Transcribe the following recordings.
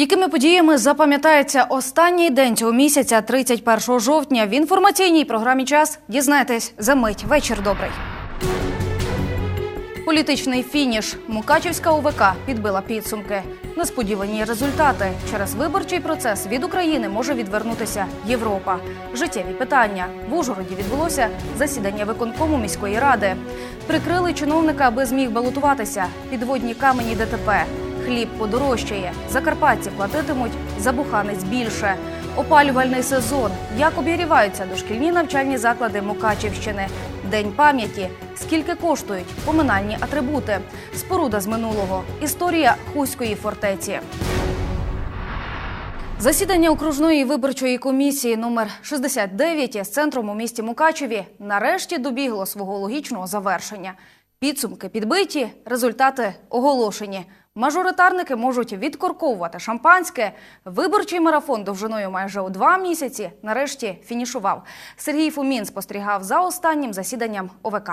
Якими подіями запам'ятається останній день цього місяця, 31 жовтня, в інформаційній програмі час дізнайтесь за мить. Вечір добрий. Політичний фініш. Мукачівська ОВК підбила підсумки. Несподівані результати. Через виборчий процес від України може відвернутися Європа. Життєві питання. В Ужгороді відбулося засідання виконкому міської ради. Прикрили чиновника, аби зміг балотуватися. Підводні камені ДТП. Хліб подорожчає. Закарпатці платитимуть за буханець більше. Опалювальний сезон. Як обігріваються дошкільні навчальні заклади Мукачівщини. День пам'яті. Скільки коштують поминальні атрибути? Споруда з минулого. Історія Хуської фортеці. Засідання окружної виборчої комісії номер 69 з центром у місті Мукачеві нарешті добігло свого логічного завершення. Підсумки підбиті, результати оголошені. Мажоритарники можуть відкорковувати шампанське. Виборчий марафон довжиною майже у два місяці нарешті фінішував. Сергій Фомін спостерігав за останнім засіданням ОВК.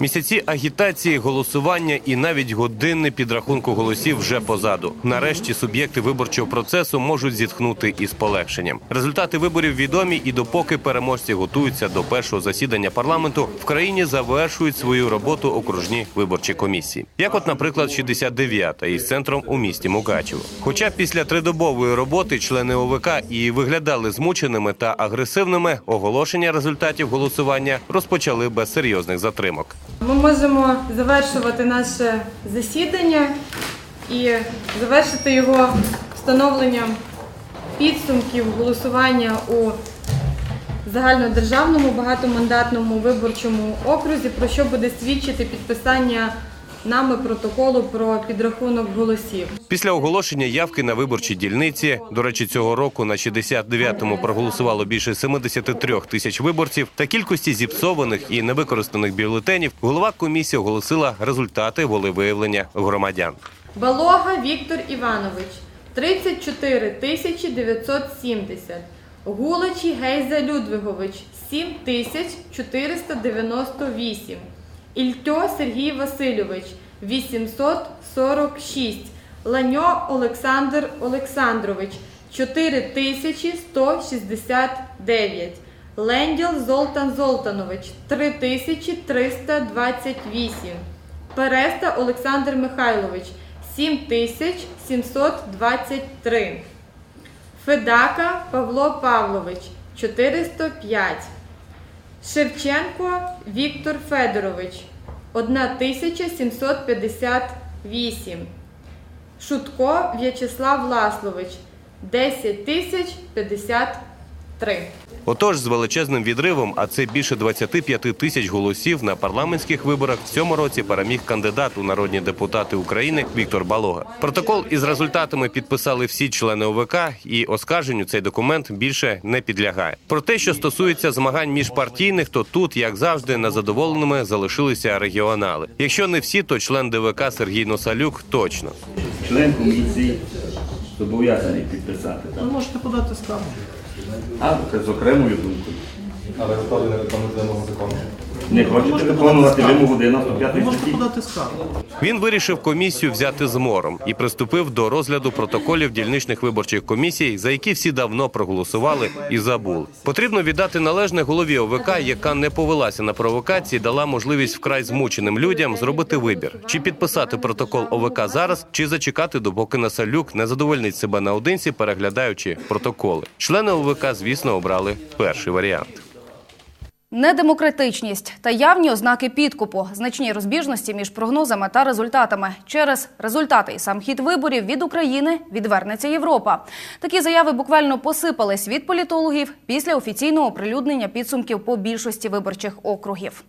Місяці агітації, голосування і навіть годинне підрахунку голосів вже позаду. Нарешті суб'єкти виборчого процесу можуть зітхнути із полегшенням. Результати виборів відомі, і допоки переможці готуються до першого засідання парламенту, в країні завершують свою роботу окружні виборчі комісії. Як, от, наприклад, 69-та із центром у місті Мукачево. Хоча після тридобової роботи члени ОВК і виглядали змученими та агресивними, оголошення результатів голосування розпочали без серйозних затримок. Ми можемо завершувати наше засідання і завершити його встановленням підсумків голосування у загальнодержавному багатомандатному виборчому окрузі, про що буде свідчити підписання нами протоколу про підрахунок голосів. Після оголошення явки на виборчі дільниці, до речі, цього року на 69-му проголосувало більше 73 тисяч виборців та кількості зіпсованих і невикористаних бюлетенів, голова комісії оголосила результати волевиявлення громадян. Балога Віктор Іванович 34 тисячі 970. Гулачі Гейза Людвигович 7 тисяч 498. Ільтьо Сергій Васильович 846. Ланьо Олександр Олександрович 4169. Ленділ Золтан Золтанович 3328. Переста Олександр Михайлович 7723. Федака Павло Павлович 405. Шевченко Віктор Федорович 1758. Шутко В'ячеслав Ласлович 10053. Отож, з величезним відривом, а це більше 25 тисяч голосів на парламентських виборах в цьому році переміг кандидат у народні депутати України Віктор Балога. Протокол із результатами підписали всі члени ОВК, і оскарженню цей документ більше не підлягає. Про те, що стосується змагань міжпартійних, то тут, як завжди, незадоволеними залишилися регіонали. Якщо не всі, то член ДВК Сергій Носалюк точно. член комісії зобов'язаний підписати. Так? Можете подати скаргу. А, така за окремо и одно. А, да, това е на законно, да може закон. Не хочете виконувати вимогу 95 статті? подати скаргу. Він вирішив комісію взяти з мором і приступив до розгляду протоколів дільничних виборчих комісій, за які всі давно проголосували і забули. Потрібно віддати належне голові ОВК, яка не повелася на провокації, дала можливість вкрай змученим людям зробити вибір: чи підписати протокол ОВК зараз, чи зачекати, допоки Насалюк не задовольнить себе наодинці, переглядаючи протоколи. Члени ОВК, звісно, обрали перший варіант. Недемократичність та явні ознаки підкупу, значні розбіжності між прогнозами та результатами. Через результати і сам хід виборів від України відвернеться Європа. Такі заяви буквально посипались від політологів після офіційного оприлюднення підсумків по більшості виборчих округів.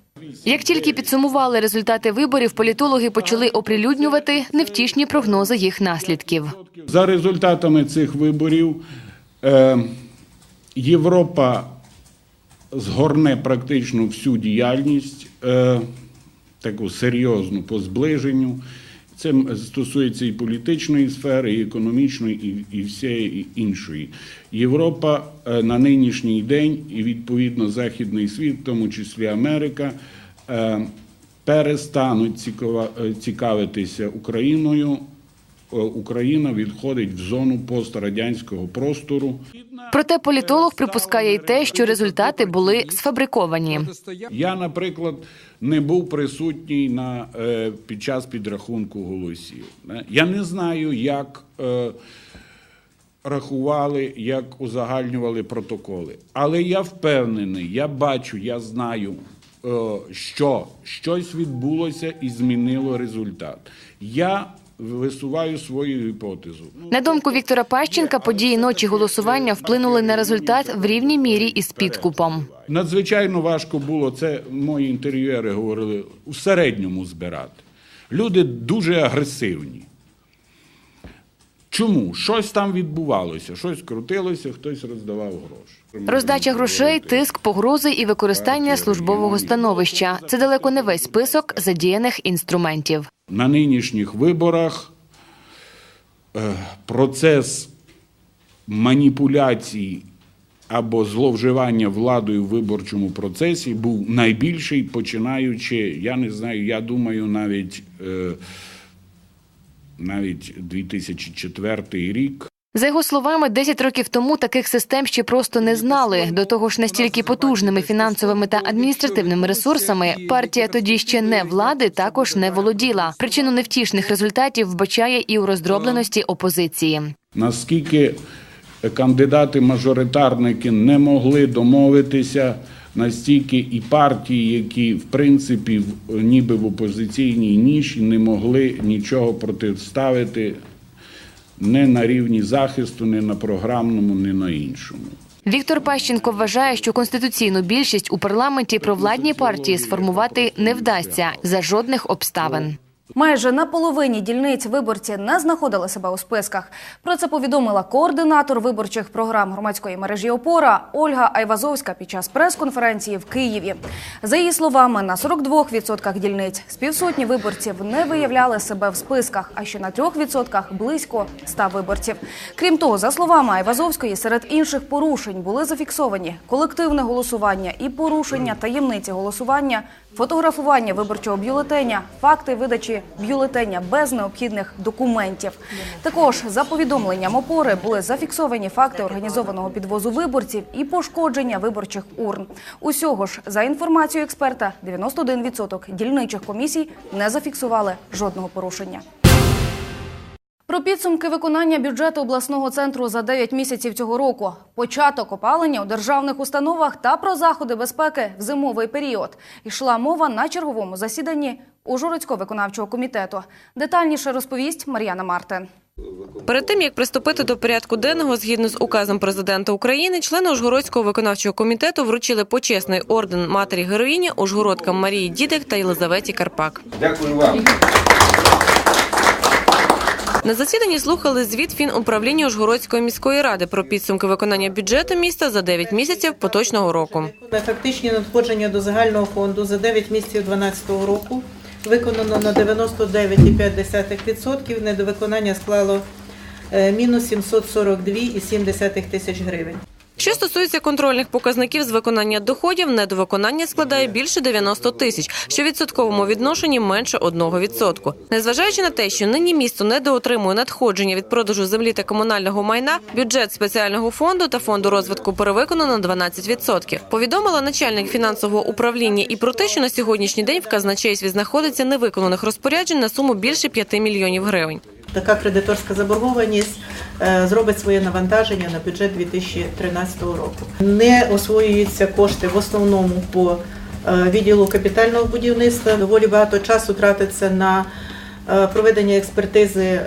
Як тільки підсумували результати виборів, політологи почали оприлюднювати невтішні прогнози їх наслідків. За результатами цих виборів е, Європа згорне практично всю діяльність, е, таку серйозну по зближенню. Це стосується і політичної сфери, і економічної, і, і всієї іншої. Європа е, на нинішній день, і відповідно Західний світ, в тому числі Америка, е, перестануть цікавитися Україною Україна відходить в зону пострадянського простору. Проте політолог припускає й те, що результати були сфабриковані. Я, наприклад, не був присутній на, е, під час підрахунку голосів. Я не знаю, як е, рахували, як узагальнювали протоколи. Але я впевнений, я бачу, я знаю, е, що щось відбулося і змінило результат. Я висуваю свою гіпотезу. На думку Віктора Пащенка, події ночі голосування вплинули на результат в рівній мірі із підкупом. Надзвичайно важко було, це мої інтерв'юери говорили, у середньому збирати. Люди дуже агресивні. Чому? Щось там відбувалося, щось крутилося, хтось роздавав гроші. Роздача грошей, тиск, погрози і використання службового становища це далеко не весь список задіяних інструментів. На нинішніх виборах е, процес маніпуляцій або зловживання владою в виборчому процесі був найбільший, починаючи, я не знаю, я думаю, навіть, е, навіть 2004 рік. За його словами, 10 років тому таких систем ще просто не знали. До того ж, настільки потужними фінансовими та адміністративними ресурсами партія тоді ще не влади також не володіла. Причину невтішних результатів вбачає і у роздробленості опозиції. Наскільки кандидати-мажоритарники не могли домовитися, настільки і партії, які в принципі в- ніби в опозиційній ніші не могли нічого протиставити не на рівні захисту, не на програмному, не на іншому. Віктор Пащенко вважає, що конституційну більшість у парламенті провладній партії сформувати не вдасться за жодних обставин. Майже на половині дільниць виборці не знаходили себе у списках. Про це повідомила координатор виборчих програм громадської мережі Опора Ольга Айвазовська під час прес-конференції в Києві. За її словами, на 42% дільниць з півсотні виборців не виявляли себе в списках, а ще на 3% близько 100 виборців. Крім того, за словами Айвазовської, серед інших порушень були зафіксовані колективне голосування і порушення таємниці голосування, фотографування виборчого бюлетеня, факти видачі бюлетеня без необхідних документів. Також за повідомленням опори були зафіксовані факти організованого підвозу виборців і пошкодження виборчих урн. Усього ж, за інформацією експерта, 91% дільничих комісій не зафіксували жодного порушення. Про підсумки виконання бюджету обласного центру за 9 місяців цього року, початок опалення у державних установах та про заходи безпеки в зимовий період. Ішла мова на черговому засіданні Ужгородського виконавчого комітету. Детальніше розповість Мар'яна Мартин. Перед тим як приступити до порядку денного, згідно з указом президента України, члени Ужгородського виконавчого комітету вручили почесний орден матері героїні Ужгородкам Марії Дідик та Єлизаветі Карпак. Дякую вам. На засіданні слухали звіт Фінуправління Ужгородської міської ради про підсумки виконання бюджету міста за 9 місяців поточного року. Фактичні надходження до загального фонду за 9 місяців 2012 року виконано на 99,5%, недовиконання склало е, мінус 742,7 тисяч гривень. Що стосується контрольних показників з виконання доходів, недовиконання складає більше 90 тисяч, що в відсотковому відношенні менше 1%. Незважаючи на те, що нині місто недоотримує надходження від продажу землі та комунального майна, бюджет спеціального фонду та фонду розвитку перевиконано на 12%. Повідомила начальник фінансового управління і про те, що на сьогоднішній день в казначействі знаходиться невиконаних розпоряджень на суму більше 5 мільйонів гривень. Така кредиторська заборгованість е, зробить своє навантаження на бюджет 2013 року. Не освоюються кошти в основному по е, відділу капітального будівництва. Доволі багато часу тратиться на е, проведення експертизи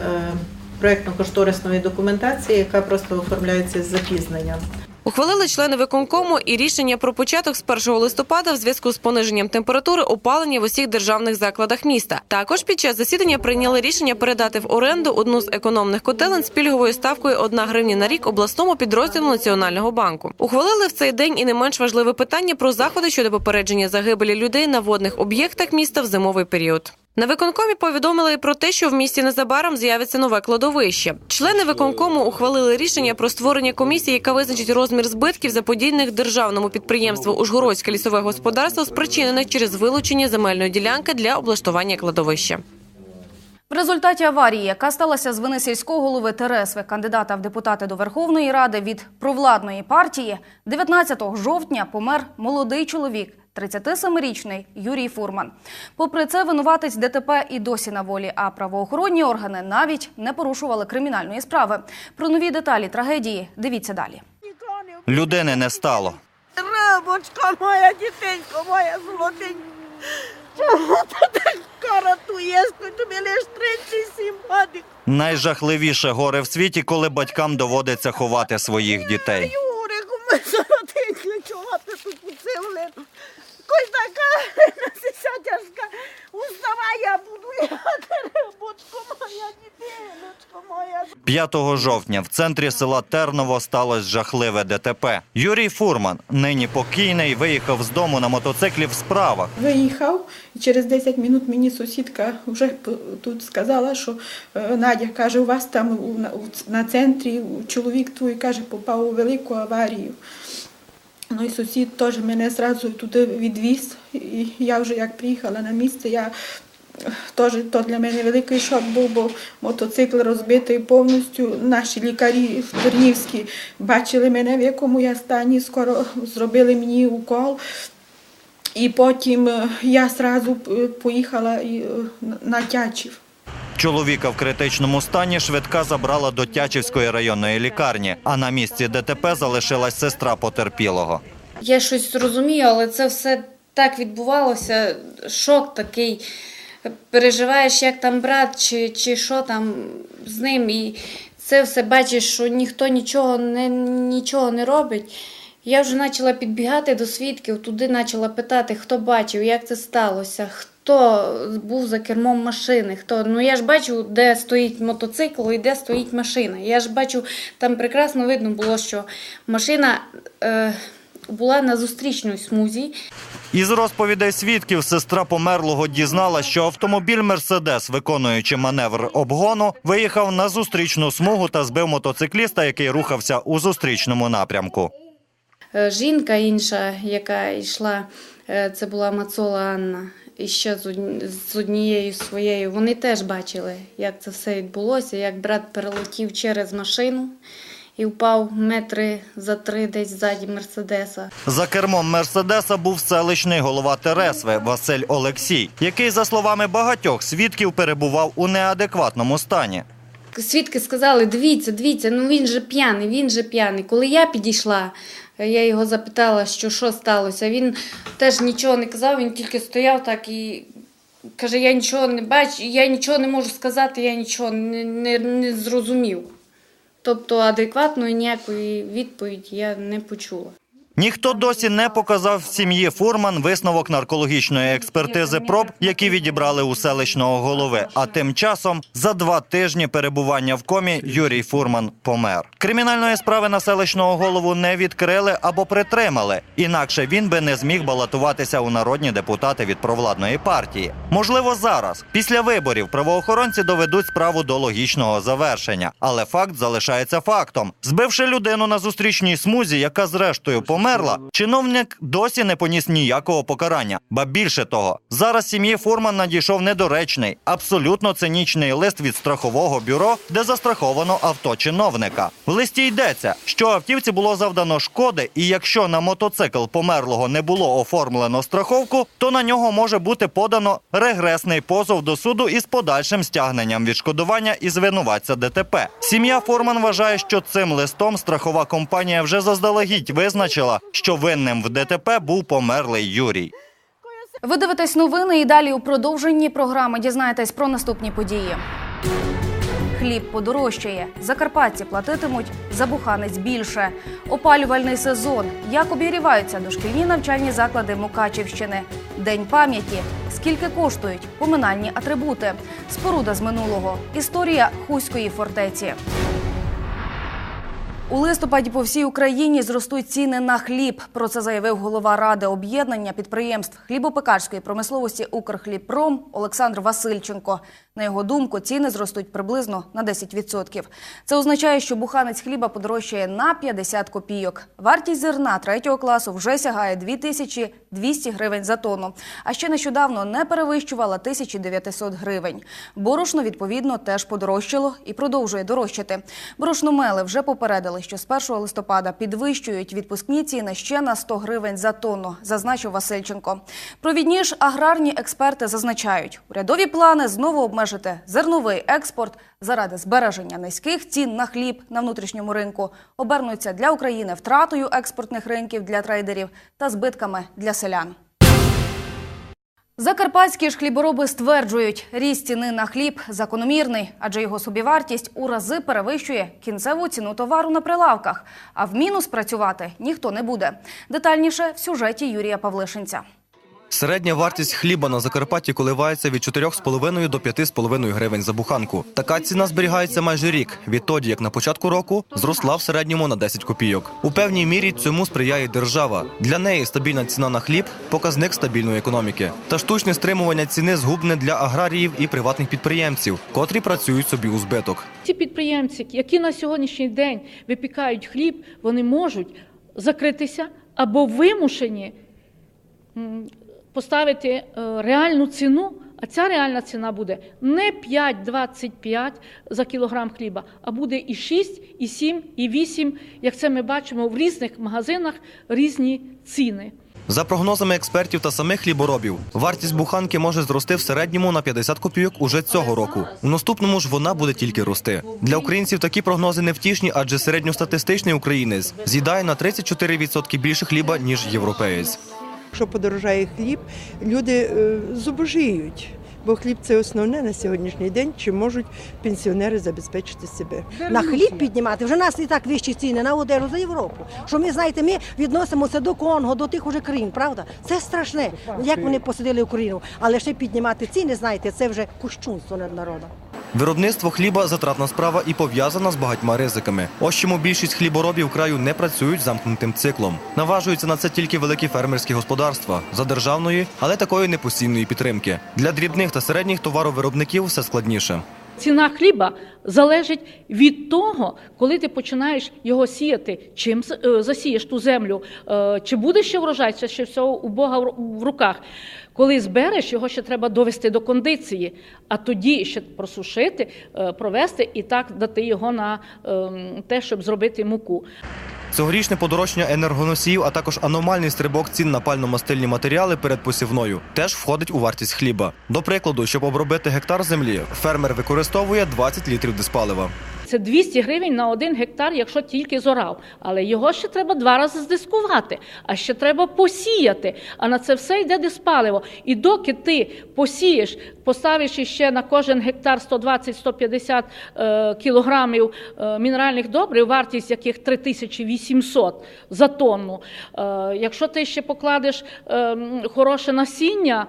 проєктно-кошторисної документації, яка просто оформляється з запізненням. Ухвалили члени виконкому і рішення про початок з 1 листопада в зв'язку з пониженням температури опалення в усіх державних закладах міста. Також під час засідання прийняли рішення передати в оренду одну з економних котелень з пільговою ставкою 1 гривня на рік обласному підрозділу Національного банку. Ухвалили в цей день і не менш важливе питання про заходи щодо попередження загибелі людей на водних об'єктах міста в зимовий період. На виконкомі повідомили про те, що в місті незабаром з'явиться нове кладовище. Члени виконкому ухвалили рішення про створення комісії, яка визначить розмір збитків заподійних державному підприємству Ужгородське лісове господарство, спричинених через вилучення земельної ділянки для облаштування кладовища. В результаті аварії, яка сталася з вини сільського голови Тересви, кандидата в депутати до Верховної Ради від провладної партії, 19 жовтня помер молодий чоловік, 37-річний Юрій Фурман. Попри це, винуватець ДТП і досі на волі, а правоохоронні органи навіть не порушували кримінальної справи. Про нові деталі трагедії дивіться далі. Людини не стало. Рибочка моя, дітенько моя золотенька. Чого ти така ратуєш, коли тобі лиш 37 років? Найжахливіше горе в світі, коли батькам доводиться ховати своїх дітей. Юрику, ми золотенько, чого ти тут поцілили? Кось така несися тяжка. Уставай, я буду рибочко моя, дітиночко моя. 5 жовтня в центрі села Терново сталося жахливе ДТП. Юрій Фурман, нині покійний, виїхав з дому на мотоциклі в справах. Виїхав, і через 10 минут мені сусідка вже тут сказала, що е, Надя каже, у вас там на центрі чоловік твій каже, попав у велику аварію. Ну і сусід теж мене зразу туди відвіз. І я вже як приїхала на місце, я е, теж то для мене великий шок був, бо мотоцикл розбитий повністю. Наші лікарі Тернівські бачили мене, в якому я стані, скоро зробили мені укол. І потім е, я одразу поїхала е, на Тячів. Чоловіка в критичному стані швидка забрала до Тячівської районної лікарні, а на місці ДТП залишилась сестра потерпілого. Я щось розумію, але це все так відбувалося. Шок такий. Переживаєш, як там брат, чи, чи що там з ним, і це все бачиш, що ніхто нічого не, нічого не робить. Я вже почала підбігати до свідків, туди почала питати, хто бачив, як це сталося, хто був за кермом машини, хто. Ну я ж бачу, де стоїть мотоцикл і де стоїть машина. Я ж бачу, там прекрасно видно було, що машина е, була на зустрічній смузі. Із розповідей свідків сестра померлого дізнала, що автомобіль Мерседес, виконуючи маневр обгону, виїхав на зустрічну смугу та збив мотоцикліста, який рухався у зустрічному напрямку. Е, Жінка інша, яка йшла, е, це була Мацола Анна, ще з одні- з однією своєю. Вони теж бачили, як це все відбулося, як брат перелетів через машину і впав метри за три десь ззаді Мерседеса. За кермом Мерседеса був селищний голова Тересви Василь Олексій, який, за словами багатьох свідків, перебував у неадекватному стані. Свідки сказали: дивіться, дивіться, ну він же п'яний, він же п'яний. Коли я підійшла, я його запитала, що, що сталося. Він теж нічого не казав, він тільки стояв так і каже: я нічого не бачу, я нічого не можу сказати, я нічого не, не, не зрозумів. Тобто адекватної ніякої відповіді я не почула. Ніхто досі не показав сім'ї Фурман висновок наркологічної експертизи проб, які відібрали у селищного голови. А тим часом за два тижні перебування в комі Юрій Фурман помер. Кримінальної справи на селищного голову не відкрили або притримали. Інакше він би не зміг балотуватися у народні депутати від провладної партії. Можливо, зараз, після виборів, правоохоронці доведуть справу до логічного завершення, але факт залишається фактом. Збивши людину на зустрічній смузі, яка зрештою померла, чиновник досі не поніс ніякого покарання. Ба більше того, зараз сім'ї Фурман надійшов недоречний, абсолютно цинічний лист від страхового бюро, де застраховано авто чиновника. В листі йдеться, що автівці було завдано шкоди, і якщо на мотоцикл померлого не було оформлено страховку, то на нього може бути подано регресний позов до суду із подальшим стягненням відшкодування і звинуватця ДТП. Сім'я Форман вважає, що цим листом страхова компанія вже заздалегідь визначила, що винним в ДТП був померлий Юрій. Ви дивитесь новини і далі у продовженні програми дізнаєтесь про наступні події. Хліб подорожчає. Закарпатці платитимуть за буханець більше. Опалювальний сезон. Як обігріваються дошкільні навчальні заклади Мукачівщини. День пам'яті. Скільки коштують поминальні атрибути. Споруда з минулого. Історія Хуської фортеці. У листопаді по всій Україні зростуть ціни на хліб. Про це заявив голова ради об'єднання підприємств хлібопекарської промисловості Укрхлібпром Олександр Васильченко. На його думку, ціни зростуть приблизно на 10%. Це означає, що буханець хліба подорожчає на 50 копійок. Вартість зерна третього класу вже сягає 2200 гривень за тонну. А ще нещодавно не перевищувала 1900 гривень. Борошно, відповідно, теж подорожчало і продовжує дорожчати. Борошномели вже попередили, що з 1 листопада підвищують відпускні ціни ще на 100 гривень за тонну, зазначив Васильченко. Провідні ж аграрні експерти зазначають, урядові плани знову обмежити зерновий експорт заради збереження низьких цін на хліб на внутрішньому ринку обернуться для України втратою експортних ринків для трейдерів та збитками для селян. Закарпатські ж хлібороби стверджують, ріст ціни на хліб закономірний, адже його собівартість у рази перевищує кінцеву ціну товару на прилавках. А в мінус працювати ніхто не буде. Детальніше в сюжеті Юрія Павлишинця. Середня вартість хліба на Закарпатті коливається від 4,5 до 5,5 гривень за буханку. Така ціна зберігається майже рік, відтоді як на початку року зросла в середньому на 10 копійок. У певній мірі цьому сприяє держава. Для неї стабільна ціна на хліб показник стабільної економіки. Та штучне стримування ціни згубне для аграріїв і приватних підприємців, котрі працюють собі у збиток. Ті підприємці, які на сьогоднішній день випікають хліб, вони можуть закритися або вимушені поставити е, реальну ціну. А ця реальна ціна буде не 5,25 за кілограм хліба, а буде і 6, і 7, і 8, як це ми бачимо в різних магазинах, різні ціни. За прогнозами експертів та самих хліборобів, вартість буханки може зрости в середньому на 50 копійок уже цього року. У наступному ж вона буде тільки рости. Для українців такі прогнози невтішні, адже середньостатистичний українець з'їдає на 34% більше хліба ніж європеєць. Якщо подорожає хліб, люди е, зубожіють. Бо хліб це основне на сьогоднішній день, чи можуть пенсіонери забезпечити себе. на хліб піднімати. Вже нас і так вищі ціни на одежу за Європу. Що ми знаєте, ми відносимося до Конго, до тих уже країн, правда? Це страшне. Як вони посадили Україну, але ще піднімати ціни, знаєте, це вже кощунство над народом. Виробництво хліба затратна справа і пов'язана з багатьма ризиками. Ось чому більшість хліборобів краю не працюють замкнутим циклом. Наважуються на це тільки великі фермерські господарства за державної, але такої непостійної підтримки. Для дрібних та середніх товаровиробників все складніше. Ціна хліба залежить від того, коли ти починаєш його сіяти, чим е, засієш ту землю, е, чи буде ще врожай, чи ще все у Бога в руках. Коли збереш, його ще треба довести до кондиції, а тоді ще просушити, е, провести і так дати його на ем, те, щоб зробити муку. Цьогорічне подорожчання енергоносіїв, а також аномальний стрибок цін на пально-мастильні матеріали перед посівною теж входить у вартість хліба. До прикладу, щоб обробити гектар землі, фермер використовує 20 літрів диспалива. Це 200 гривень на один гектар, якщо тільки зорав. Але його ще треба два рази здискувати, а ще треба посіяти. А на це все йде диспаливо. І доки ти посієш, поставиш іще на кожен гектар 120-150 е, кілограмів е, мінеральних добрив, вартість яких 3800 за тонну. Е, якщо ти ще покладеш хороше насіння,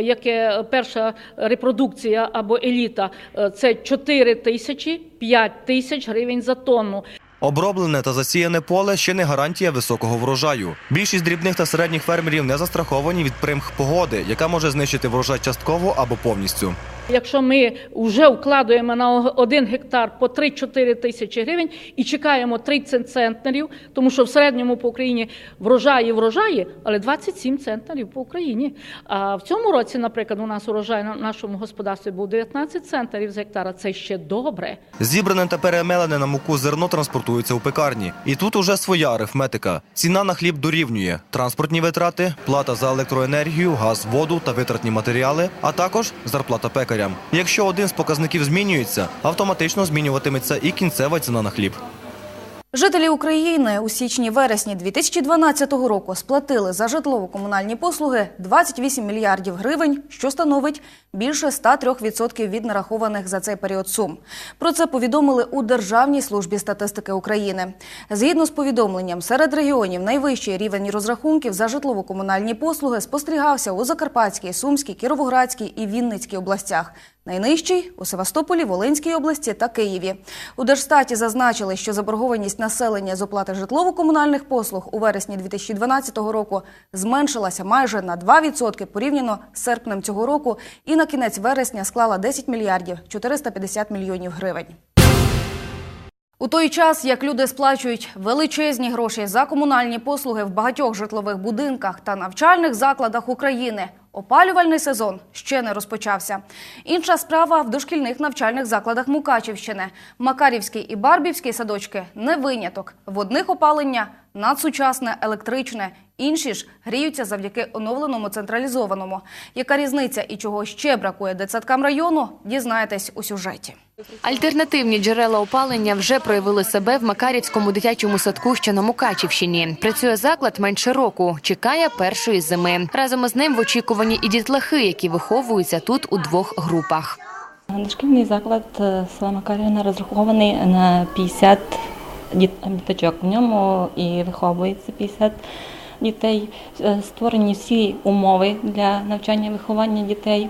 яке перша репродукція або еліта, це 4 тисячі, 5 тисяч гривень за тонну. Оброблене та засіяне поле ще не гарантія високого врожаю. Більшість дрібних та середніх фермерів не застраховані від примх погоди, яка може знищити врожай частково або повністю. Якщо ми вже вкладаємо на один гектар по 3-4 тисячі гривень і чекаємо 30 центнерів, тому що в середньому по Україні врожаї врожаї, але 27 центнерів по Україні. А в цьому році, наприклад, у нас урожай на нашому господарстві був 19 центнерів з гектара. Це ще добре. Зібране та перемелене на муку зерно транспортується у пекарні. І тут уже своя арифметика. Ціна на хліб дорівнює транспортні витрати, плата за електроенергію, газ, воду та витратні матеріали, а також зарплата пекарям. Якщо один з показників змінюється, автоматично змінюватиметься і кінцева ціна на хліб. Жителі України у січні-вересні 2012 року сплатили за житлово-комунальні послуги 28 мільярдів гривень, що становить більше 103% від нарахованих за цей період сум. Про це повідомили у Державній службі статистики України. Згідно з повідомленням, серед регіонів найвищий рівень розрахунків за житлово-комунальні послуги спостерігався у Закарпатській, Сумській, Кіровоградській і Вінницькій областях. Найнижчий у Севастополі, Волинській області та Києві. У Держстаті зазначили, що заборгованість населення з оплати житлово-комунальних послуг у вересні 2012 року зменшилася майже на 2% порівняно з серпнем цього року і на кінець вересня склала 10 мільярдів 450 мільйонів гривень. У той час, як люди сплачують величезні гроші за комунальні послуги в багатьох житлових будинках та навчальних закладах України, опалювальний сезон ще не розпочався. Інша справа в дошкільних навчальних закладах Мукачівщини. Макарівський і Барбівський садочки не виняток. В одних опалення надсучасне, електричне, інші ж гріються завдяки оновленому централізованому. Яка різниця і чого ще бракує дитсадкам району, дізнаєтесь у сюжеті. Альтернативні джерела опалення вже проявили себе в Макарівському дитячому садку, що на Мукачівщині. Працює заклад менше року, чекає першої зими. Разом із ним в очікуванні і дітлахи, які виховуються тут у двох групах. Дошкільний заклад е, села Макарівна розрахований на 50 діт- діточок. В ньому і виховується 50 дітей. Е, Створені всі умови для навчання і виховання дітей.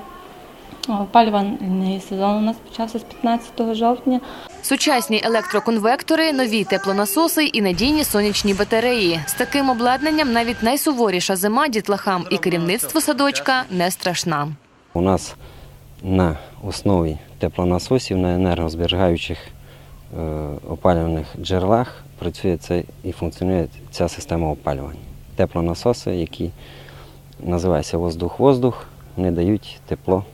Опалювальний сезон у нас почався з 15 жовтня. Сучасні електроконвектори, нові теплонасоси і надійні сонячні батареї. З таким обладнанням навіть найсуворіша зима дітлахам і керівництву садочка не страшна. У нас на основі теплонасосів на енергозберігаючих е, опалювальних джерелах працює це і функціонує ця система опалювання. Теплонасоси, які називаються воздух-воздух, не дають тепло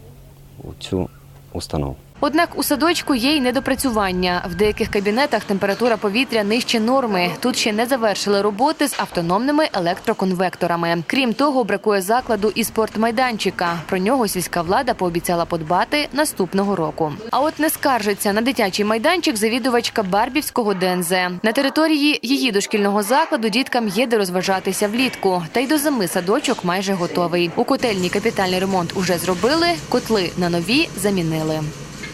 у цю установу. Однак у садочку є й недопрацювання. В деяких кабінетах температура повітря нижче норми. Тут ще не завершили роботи з автономними електроконвекторами. Крім того, бракує закладу і спортмайданчика. Про нього сільська влада пообіцяла подбати наступного року. А от не скаржиться на дитячий майданчик завідувачка Барбівського ДНЗ. На території її дошкільного закладу діткам є де розважатися влітку. Та й до зими садочок майже готовий. У котельні капітальний ремонт уже зробили, котли на нові замінили.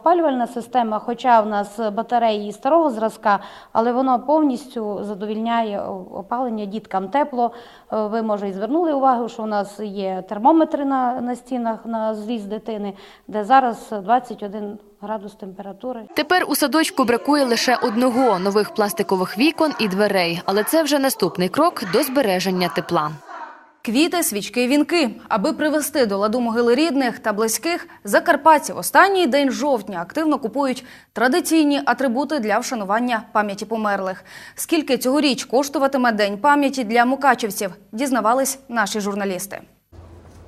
Опалювальна система, хоча в нас батареї старого зразка, але воно повністю задовільняє опалення діткам тепло. Е, Ви може і звернули увагу, що у нас є термометри на, на стінах на зріст дитини, де зараз 21 градус температури. Тепер у садочку бракує лише одного нових пластикових вікон і дверей, але це вже наступний крок до збереження тепла. Квіти, свічки, вінки. Аби привести до ладу могили рідних та близьких, закарпатці останній день жовтня активно купують традиційні атрибути для вшанування пам'яті померлих. Скільки цьогоріч коштуватиме День пам'яті для мукачівців, дізнавались наші журналісти.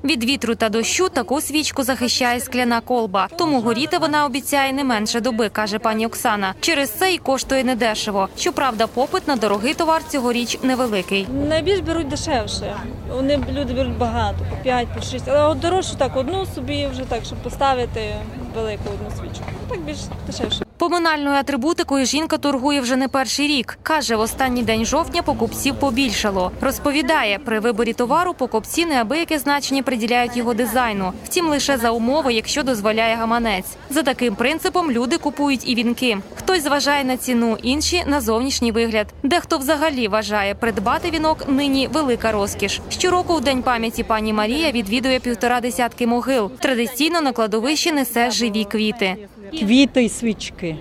Від вітру та дощу таку свічку захищає скляна колба. Тому горіти вона обіцяє не менше доби, каже пані Оксана. Через це й коштує недешево. Щоправда, попит на дорогий товар цьогоріч невеликий. Найбільш беруть дешевше. Вони люди беруть багато, по 5, по 6. Але от дорожче так одну собі вже так, щоб поставити велику одну свічку. Так більш дешевше. Поминальною атрибутикою жінка торгує вже не перший рік. Каже, в останній день жовтня покупців побільшало. Розповідає, при виборі товару покупці неабияке значення приділяють його дизайну. Втім, лише за умови, якщо дозволяє гаманець. За таким принципом люди купують і вінки. Хтось зважає на ціну, інші на зовнішній вигляд. Дехто взагалі вважає, придбати вінок нині велика розкіш. Щороку в день пам'яті пані Марія відвідує півтора десятки могил. Традиційно на кладовищі несе живі квіти. Квіти і свічки.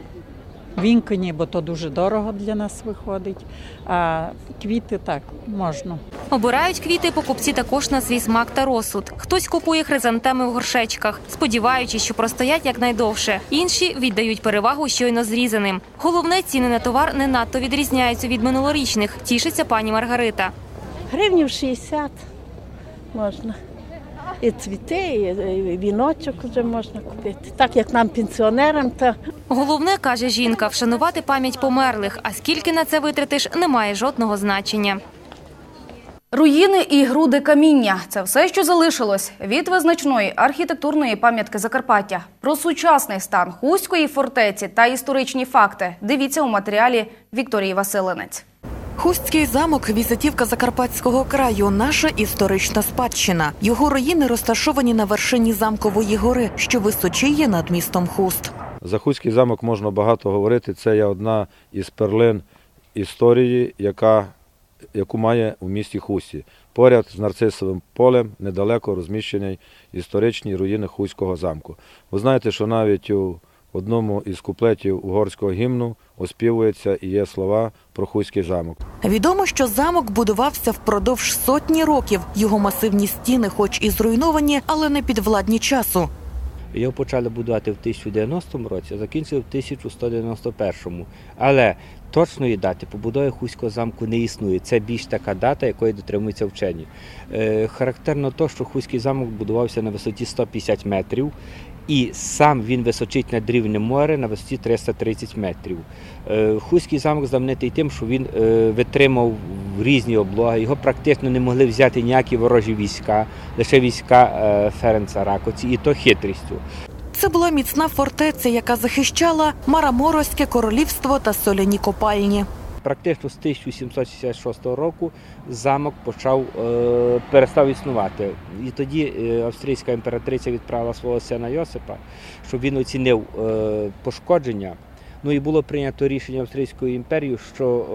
Вінкані, бо то дуже дорого для нас виходить. А квіти так можна. Обирають квіти покупці також на свій смак та розсуд. Хтось купує хризантеми в горшечках, сподіваючись, що простоять якнайдовше. Інші віддають перевагу щойно зрізаним. Головне, ціни на товар не надто відрізняються від минулорічних. Тішиться пані Маргарита. Гривнів 60 можна. І цвіти, і віночок вже можна купити. Так як нам, пенсіонерам, то Головне, каже жінка, вшанувати пам'ять померлих. А скільки на це витратиш, не має жодного значення. Руїни і груди каміння – це все, що залишилось від визначної архітектурної пам'ятки Закарпаття. Про сучасний стан Хуської фортеці та історичні факти дивіться у матеріалі Вікторії Василинець. Хустський замок візитівка Закарпатського краю, наша історична спадщина. Його руїни розташовані на вершині замкової гори, що височіє над містом Хуст. За Хуський замок можна багато говорити. Це є одна із перлин історії, яка, яку має у місті Хусті. Поряд з нарцисовим полем недалеко розміщені історичні руїни Хуського замку. Ви знаєте, що навіть у одному із куплетів угорського гімну оспівується і є слова про Хуський замок. Відомо, що замок будувався впродовж сотні років. Його масивні стіни, хоч і зруйновані, але не підвладні часу. Його почали будувати в 1090 році, а закінчили в 1191. Але точної дати побудови Хуського замку не існує. Це більш така дата, якої дотримуються вчені. Е, характерно то, що Хуський замок будувався на висоті 150 метрів. І сам він височить над рівнем моря на висоті 330 метрів. Е, Хуський замок знаменитий тим, що він е, витримав різні облоги. Його практично не могли взяти ніякі ворожі війська, лише війська е, Ференца Ракоці, і то хитрістю. Це була міцна фортеця, яка захищала Мараморозьке королівство та соляні копальні. Практично з 1766 року замок почав е, перестав існувати. І тоді е, австрійська імператриця відправила свого сина Йосипа, щоб він оцінив е, пошкодження. Ну і було прийнято рішення Австрійською імперією, що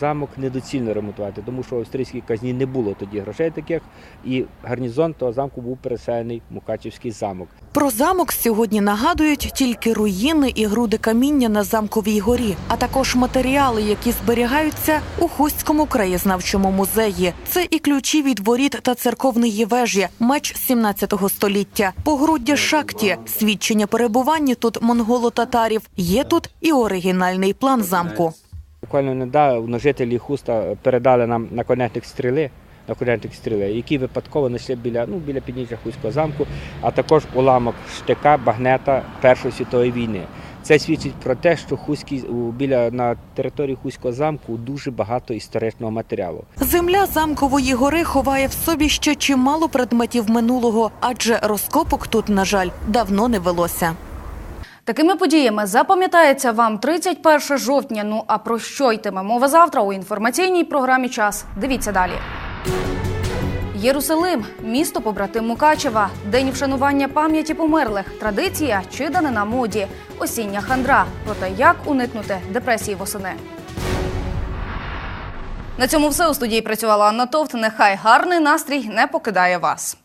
замок недоцільно ремонтувати, тому що в австрійській казні не було тоді грошей таких, і гарнізон того замку був переселений в Мукачівський замок. Про замок сьогодні нагадують тільки руїни і груди каміння на замковій горі, а також матеріали, які зберігаються у Хустському краєзнавчому музеї. Це і ключі від воріт та церковної вежі, меч 17 століття, погруддя шакті, свідчення перебування тут монголо-татарів. Є тут і оригінальний план замку. Буквально недавно жителі Хуста передали нам наконечник стріли, наконечник стріли, які випадково знайшли біля, ну, біля підніжжя Хуського замку, а також уламок штика багнета Першої світової війни. Це свідчить про те, що Хуський, у- біля, на території Хуського замку дуже багато історичного матеріалу. Земля замкової гори ховає в собі ще чимало предметів минулого, адже розкопок тут, на жаль, давно не велося. Такими подіями запам'ятається вам 31 жовтня. Ну а про що йтиме мова завтра у інформаційній програмі Час? Дивіться далі. Єрусалим місто побратим Мукачева, день вшанування пам'яті померлих, традиція чи данина моді, осіння хандра. Про те, як уникнути депресії восени. На цьому все у студії працювала Анна Товт. Нехай гарний настрій не покидає вас.